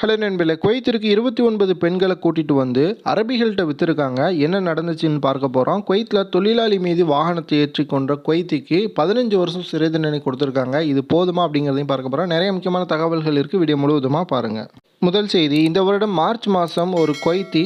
Hello நண்பர்களே குவைத்திற்கு இருபத்தி ஒன்பது பெண்களை கூட்டிகிட்டு வந்து அரபிகள்கிட்ட விற்றுருக்காங்க என்ன நடந்துச்சுன்னு பார்க்க போகிறோம் குவைத்தில் தொழிலாளி மீது வாகனத்தை ஏற்றி கொண்ட குவைத்திக்கு பதினஞ்சு வருஷம் சிறை தண்டனை கொடுத்துருக்காங்க. இது போதுமா அப்படிங்கிறதையும் பார்க்க போகிறோம் நிறைய முக்கியமான தகவல்கள் இருக்குது வீடியோ முழுவதுமாக பாருங்கள் முதல் செய்தி இந்த வருடம் மார்ச் மாதம் ஒரு கொய்த்தி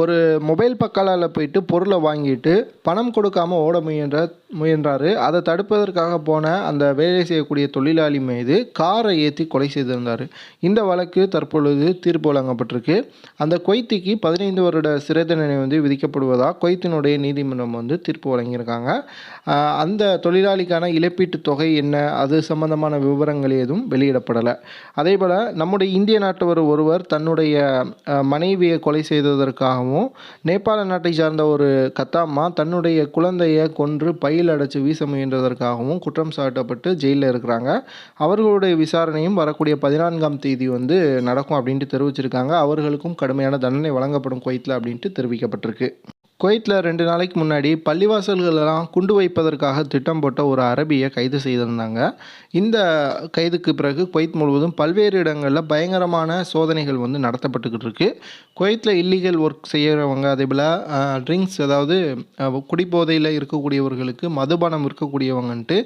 ஒரு மொபைல் பக்காலால் போயிட்டு பொருளை வாங்கிட்டு பணம் கொடுக்காமல் ஓட முயன்ற முயன்றாரு. அதை தடுப்பதற்காக போன அந்த வேலை செய்யக்கூடிய தொழிலாளி மீது காரை ஏற்றி கொலை செய்திருந்தார். இந்த வழக்கு தற்பொழுது தீர்ப்பு வழங்கப்பட்டிருக்கு. அந்த கொய்த்திக்கு பதினைந்து வருட சிறை தண்டனை வந்து விதிக்கப்படுவதாக கொய்த்தினுடைய நீதிமன்றம் வந்து தீர்ப்பு வழங்கியிருக்காங்க. அந்த தொழிலாளிக்கான இழப்பீட்டுத் தொகை என்ன? அது சம்பந்தமான விவரங்கள் எதுவும் வெளியிடப்படலை. அதே போல் நம்முடைய இந்திய நாட்டவர் ஒருவர் தன்னுடைய மனைவியை கொலை செய்ததற்காகவும் நேபாள நாட்டை சார்ந்த ஒரு கத்தாம்மா தன்னுடைய குழந்தையை கொன்று பயில் அடைச்சு வீச முயன்றதற்காகவும் குற்றம் சாட்டப்பட்டு ஜெயிலில் இருக்கிறாங்க. அவர்களுடைய விசாரணையும் வரக்கூடிய பதினான்காம் தேதி வந்து நடக்கும் அப்படின்ட்டு தெரிவிச்சிருக்காங்க. அவர்களுக்கும் கடுமையான தண்டனை வழங்கப்படும் குவைத்தில் அப்படின்ட்டு தெரிவிக்கப்பட்டிருக்கு. குவைத்தில் ரெண்டு நாளைக்கு முன்னாடி பள்ளிவாசல்களெல்லாம் குண்டு வைப்பதற்காக திட்டம் போட்ட ஒரு அரபியை கைது செய்திருந்தாங்க. இந்த கைதுக்கு பிறகு குவைத் முழுவதும் பல்வேறு இடங்களில் பயங்கரமான சோதனைகள் வந்து நடத்தப்பட்டுக்கிட்டு இருக்கு. குவைத்தில் இல்லீகல் ஒர்க் செய்கிறவங்க அதே போல் ட்ரிங்க்ஸ் அதாவது குடிபோதையில் இருக்கக்கூடியவர்களுக்கு மதுபானம் இருக்கக்கூடியவங்கன்ட்டு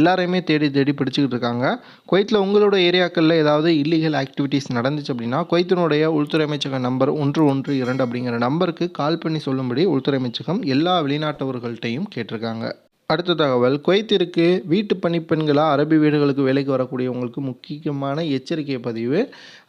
எல்லாரையுமே தேடி தேடி பிடிச்சிக்கிட்டு இருக்காங்க. குவைத்தில் உங்களோட ஏரியாக்களில் ஏதாவது இல்லீகல் ஆக்டிவிட்டீஸ் நடந்துச்சு அப்படின்னா குவைத்தினுடைய உள்துறை அமைச்சக நம்பர் ஒன்று ஒன்று இரண்டு அப்படிங்கிற நம்பருக்கு கால் பண்ணி சொல்லும்படி உள்துறை அமைச்சகம் எல்லா வெளிநாட்டவர்கள்ட்டையும் கேட்டிருக்காங்க. அடுத்த தகவல் குவைத்திற்கு வீட்டு பணிப்பெண்களாக அரபி வீடுகளுக்கு வேலைக்கு வரக்கூடியவங்களுக்கு முக்கியமான எச்சரிக்கை பதிவு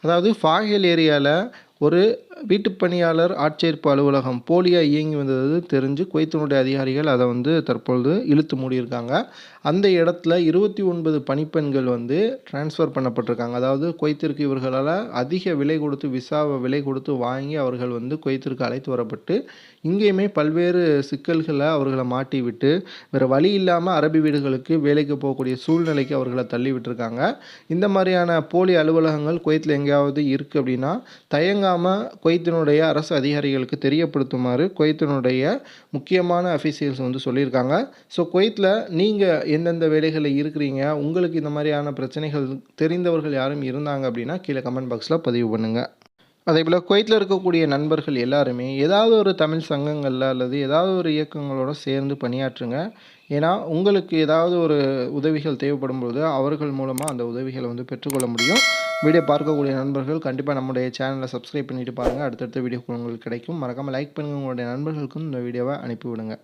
அதாவது ஃபாகேல் ஏரியாவில் ஒரு வீட்டுப் பணியாளர் ஆட்சேர்ப்பு அலுவலகம் போலியாக இயங்கி வந்தது தெரிஞ்சு குவைத்தினுடைய அதிகாரிகள் அதை வந்து தற்பொழுது இழுத்து மூடியிருக்காங்க. அந்த இடத்துல இருபத்தி ஒன்பது பணிப்பெண்கள் வந்து ட்ரான்ஸ்ஃபர் பண்ணப்பட்டிருக்காங்க. அதாவது குவைத்திற்கு இவர்களால் அதிக விலை கொடுத்து விசாவை விலை கொடுத்து வாங்கி அவர்கள் வந்து குவைத்திற்கு அழைத்து வரப்பட்டு இங்கேயுமே பல்வேறு சிக்கல்களை அவர்களை மாட்டி விட்டு வேறு வழி இல்லாமல் அரபி வீடுகளுக்கு வேலைக்கு போகக்கூடிய சூழ்நிலைக்கு அவர்களை தள்ளி விட்டுருக்காங்க. இந்த மாதிரியான போலி அலுவலகங்கள் குவைத்தில் எங்கேயாவது இருக்குது அப்படின்னா தயங்காமல் குவைத்தினுடைய அரசு அதிகாரிகளுக்கு தெரியப்படுத்துமாறு குவைத்தினுடைய முக்கியமான அஃபீஷியல்ஸ் வந்து சொல்லியிருக்காங்க. ஸோ குவைத்தில் நீங்கள் எந்தெந்த வேலைகளில் இருக்கிறீங்க உங்களுக்கு இந்த மாதிரியான பிரச்சனைகள் தெரிந்தவர்கள் யாரும் இருந்தாங்க அப்படின்னா கீழே கமெண்ட் பாக்ஸில் பதிவு பண்ணுங்கள் அதே போல் குவைத்தில் இருக்கக்கூடிய நண்பர்கள் எல்லாருமே ஏதாவது ஒரு தமிழ் சங்கங்களில் அல்லது ஏதாவது ஒரு இயக்கங்களோட சேர்ந்து பணியாற்றுங்க. ஏன்னா உங்களுக்கு ஏதாவது ஒரு உதவிகள் தேவைப்படும் போது அவர்கள் மூலமாக அந்த உதவிகளை வந்து பெற்றுக்கொள்ள முடியும். வீடியோ பார்க்கக்கூடிய நண்பர்கள் கண்டிப்பாக நம்முடைய சேனலை சப்ஸ்கிரைப் பண்ணிவிட்டு பாருங்கள் அடுத்தடுத்த வீடியோ உங்களுக்கு கிடைக்கும். மறக்காமல் லைக் பண்ணுங்கள் உங்களுடைய நண்பர்களுக்கும் இந்த வீடியோவை அனுப்பிவிடுங்க.